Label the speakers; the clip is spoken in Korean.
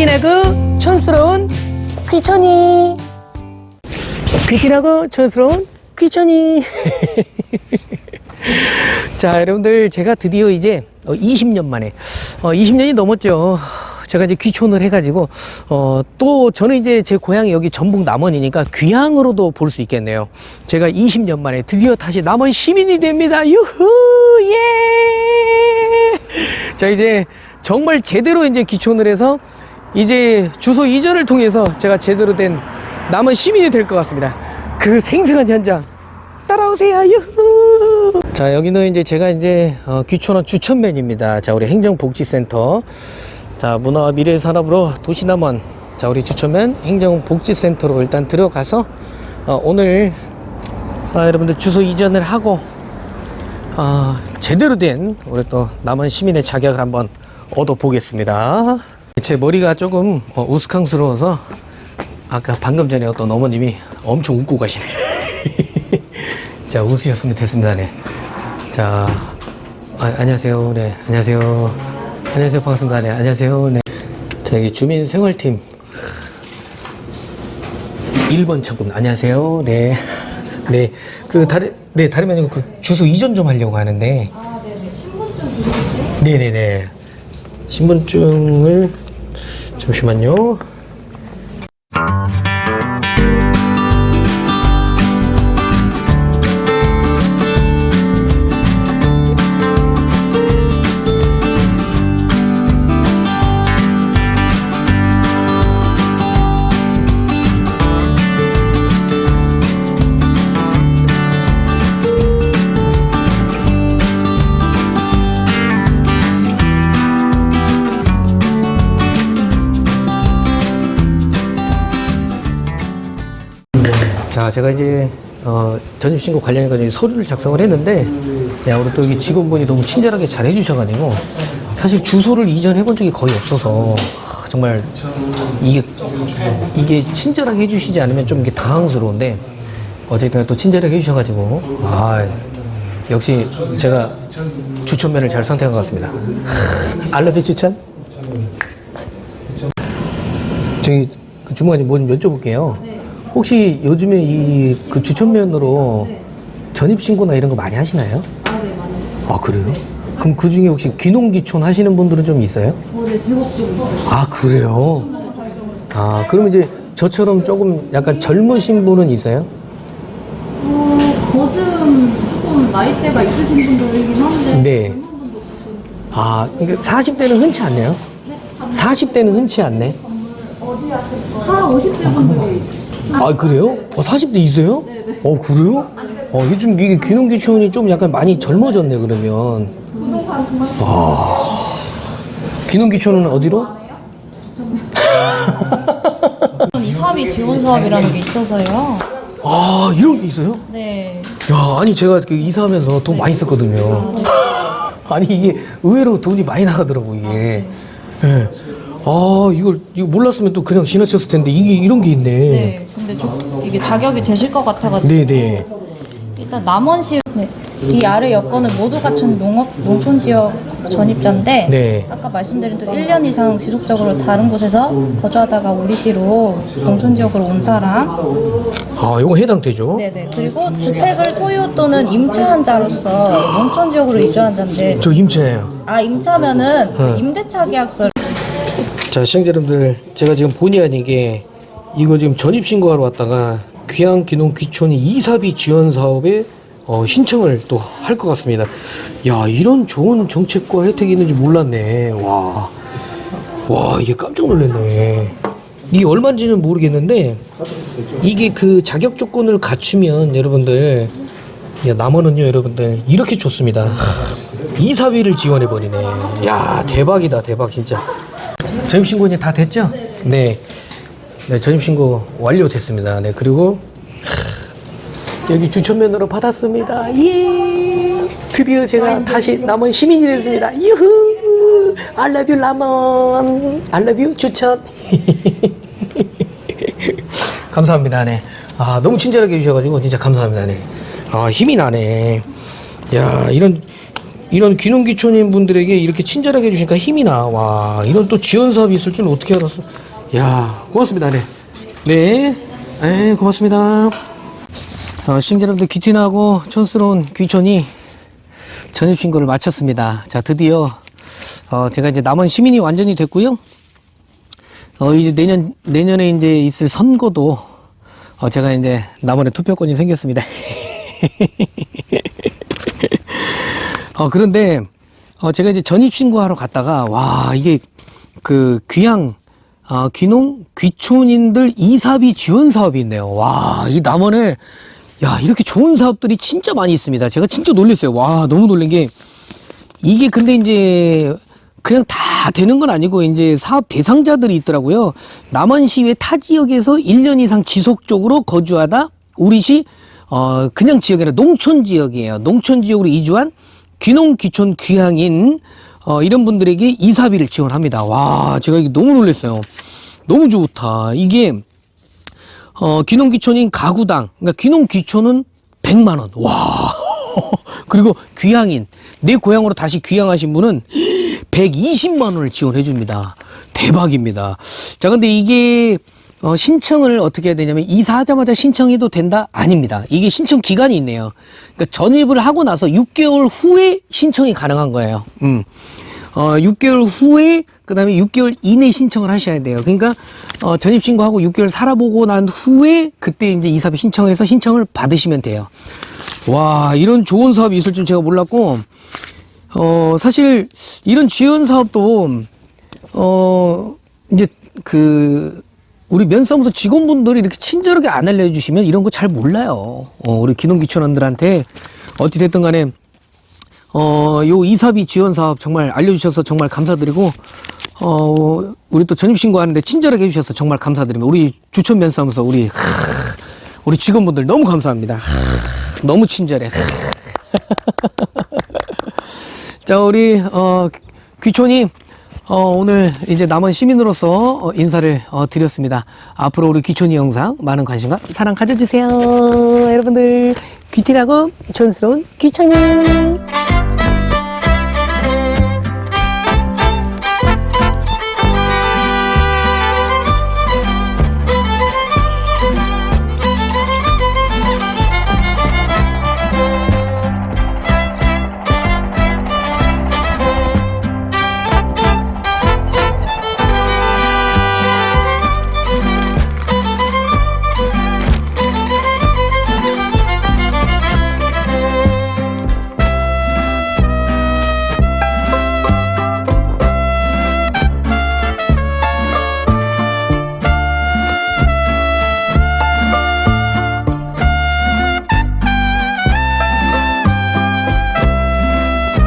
Speaker 1: 귀티나고 촌스러운 귀천이. 귀티나고 촌스러운 귀천이. 자 여러분들 제가 드디어 이제 어, 20년 만에 어, 20년이 넘었죠. 제가 이제 귀촌을 해가지고 어, 또 저는 이제 제 고향이 여기 전북 남원이니까 귀향으로도 볼 수 있겠네요. 제가 20년 만에 드디어 다시 남원 시민이 됩니다. 유후 예! 자 이제 정말 제대로 이제 귀촌을 해서 이제 주소 이전을 통해서 제가 제대로 된 남은 시민이 될 것 같습니다. 그 생생한 현장 따라오세요. 유후. 자 여기는 이제 제가 이제 어, 귀촌원 주천면입니다. 자 우리 행정복지센터 자 문화와 미래 산업으로 도시남원 자 우리 주천면 행정복지센터로 일단 들어가서 어, 오늘 아, 여러분들 주소 이전을 하고 아, 제대로 된 우리 또 남은 시민의 자격을 한번 얻어 보겠습니다. 제 머리가 조금 어, 우스캉스러워서 아까 방금 전에 어떤 어머님이 엄청 웃고 가시네. 자, 웃으셨으면 됐습니다. 네. 자, 아, 안녕하세요. 네, 안녕하세요. 안녕하세요. 반갑습니다. 네, 안녕하세요. 네. 자, 여기 주민생활팀 1번 차분 안녕하세요. 네. 네. 그 다른 네, 다름 아니고 그 주소 이전 좀 하려고 하는데.
Speaker 2: 아, 네네. 신분증 주셨어요?
Speaker 1: 네, 네, 네. 신분증을 잠시만요. 자, 제가 이제 어, 전입신고 관련해가지고 서류를 작성을 했는데, 야, 우리 또 여기 직원분이 너무 친절하게 잘 해주셔가지고, 사실 주소를 이전해본 적이 거의 없어서, 하, 정말 이게, 이게 친절하게 해주시지 않으면 좀 이게 당황스러운데, 어쨌든 또 친절하게 해주셔가지고, 아, 역시 제가 주천면을 잘 선택한 것 같습니다. 알러뷰 추천? 저기 그 주무관님 뭐 좀 여쭤볼게요. 혹시 요즘에 이 그 주천면으로 전입 신고나 이런 거 많이 하시나요?
Speaker 2: 아, 네, 많이.
Speaker 1: 아 그래요? 그럼 그 중에 혹시 귀농귀촌 하시는 분들은 좀 있어요?
Speaker 2: 어, 네, 제법 좀 있어요.
Speaker 1: 아 그래요? 아 그러면 이제 저처럼 조금 약간 젊으신 분은 있어요?
Speaker 2: 어, 거즘 조금 나이대가 있으신 분들이긴 한데.
Speaker 1: 네.
Speaker 2: 젊은 분도 계시고.
Speaker 1: 아 그러니까 40대는 흔치 않네요? 40대는 흔치 않네?
Speaker 2: 4, 50대 분들이.
Speaker 1: 아 그래요? 어, 40대 있어요? 어 그래요? 어 요즘 이게 귀농귀촌이 좀 약간 많이 젊어졌네 그러면 아 귀농귀촌은 어디로?
Speaker 2: 이 사업이 지원 사업이라는 게 있어서요.
Speaker 1: 아 이런 게 있어요?
Speaker 2: 네.
Speaker 1: 야 아니 제가 그 이사하면서 돈 많이 썼거든요 아니 이게 의외로 돈이 많이 나가더라고 이게 예. 아 이걸 이거 몰랐으면 또 그냥 지나쳤을 텐데 이게 이런 게 있네
Speaker 2: 네. 근데 좀 이게 자격이 되실 것 같아가지고.
Speaker 1: 네네
Speaker 2: 일단 남원시 네. 이 아래 여건을 모두 갖춘 농업 농촌 지역 전입자인데
Speaker 1: 네.
Speaker 2: 아까 말씀드린 또 1년 이상 지속적으로 다른 곳에서 거주하다가 우리 시로 농촌 지역으로 온 사람
Speaker 1: 아 이거 해당되죠?
Speaker 2: 네네 그리고 주택을 소유 또는 임차한 자로서 농촌 지역으로 이주한 자인데
Speaker 1: 저 임차예요
Speaker 2: 아 임차면은 그
Speaker 1: 네.
Speaker 2: 임대차 계약서를
Speaker 1: 자 시청자 여러분들 제가 지금 본의 아니게 이거 지금 전입신고하러 왔다가 귀향 귀농 귀촌이 이사비 지원 사업에 어, 신청을 또 할 것 같습니다. 야 이런 좋은 정책과 혜택이 있는지 몰랐네. 와, 와 이게 깜짝 놀랐네. 이게 얼마인지는 모르겠는데 이게 그 자격 조건을 갖추면 여러분들 야 남원은요 여러분들 이렇게 좋습니다. 이사비를 지원해 버리네. 야 대박이다 대박 진짜 전입신고 이제 다 됐죠? 네. 네, 전입신고 완료됐습니다. 네, 그리고 하, 여기 주천면으로 받았습니다. 예. 드디어 제가 다시 남원 시민이 됐습니다. 유후. I love you 남원. I love you 주천. 감사합니다. 네. 아, 너무 친절하게 해주셔가지고 진짜 감사합니다. 네. 아, 힘이 나네. 야, 이런 이런 귀농귀촌인 분들에게 이렇게 친절하게 해주시니까 힘이 나. 와, 이런 또 지원 사업이 있을 줄은 어떻게 알았어? 야, 고맙습니다. 네. 네. 네, 고맙습니다. 어, 시청자 여러분들 귀티나고 촌스러운 귀촌이 전입신고를 마쳤습니다. 자, 드디어, 어, 제가 이제 남원 시민이 완전히 됐고요. 어, 이제 내년, 내년에 이제 있을 선거도, 어, 제가 이제 남원에 투표권이 생겼습니다. 어, 그런데, 어, 제가 이제 전입 신고하러 갔다가, 와, 이게, 그, 귀향, 아, 귀농, 귀촌인들 이사비 지원 사업이 있네요. 와, 이 남원에, 야, 이렇게 좋은 사업들이 진짜 많이 있습니다. 제가 진짜 놀랐어요. 와, 너무 놀란 게, 이게 근데 이제, 그냥 다 되는 건 아니고, 이제 사업 대상자들이 있더라고요. 남원시외 타 지역에서 1년 이상 지속적으로 거주하다, 우리시, 어, 그냥 지역이 아니라 농촌 지역이에요. 농촌 지역으로 이주한 귀농, 귀촌, 귀향인, 어, 이런 분들에게 이사비를 지원합니다. 와, 제가 이게 너무 놀랐어요. 너무 좋다. 이게, 어, 귀농, 귀촌인 가구당, 그러니까 귀농, 귀촌은 100만 원. 와. 그리고 귀향인, 내 고향으로 다시 귀향하신 분은 120만 원을 지원해 줍니다. 대박입니다. 자, 근데 이게, 어, 신청을 어떻게 해야 되냐면 이사하자마자 신청해도 된다? 아닙니다. 이게 신청 기간이 있네요. 그러니까 전입을 하고 나서 6개월 후에 신청이 가능한 거예요. 음. 어, 6개월 후에 그다음에 6개월 이내 신청을 하셔야 돼요. 그러니까 어, 전입 신고하고 6개월 살아보고 난 후에 그때 이제 이사비 신청해서 신청을 받으시면 돼요. 와, 이런 좋은 사업이 있을 줄 제가 몰랐고 어, 사실 이런 지원 사업도 어, 이제 그 우리 면사무소 직원분들이 이렇게 친절하게 안 알려주시면 이런 거 잘 몰라요. 어, 우리 기농기촌원들한테 어찌됐든 간에 어, 요 이사비 지원 사업 정말 알려주셔서 정말 감사드리고, 어, 우리 또 전입신고하는데 친절하게 해주셔서 정말 감사드립니다. 우리 주촌 면사무소, 우리, 하, 우리 직원분들 너무 감사합니다. 하, 너무 친절해. 하. 자, 우리, 어, 귀촌이, 어, 오늘 이제 남은 시민으로서 어, 인사를 어, 드렸습니다. 앞으로 우리 귀촌이 영상 많은 관심과 사랑 가져주세요. 여러분들, 귀티라고 촌스러운 귀촌이.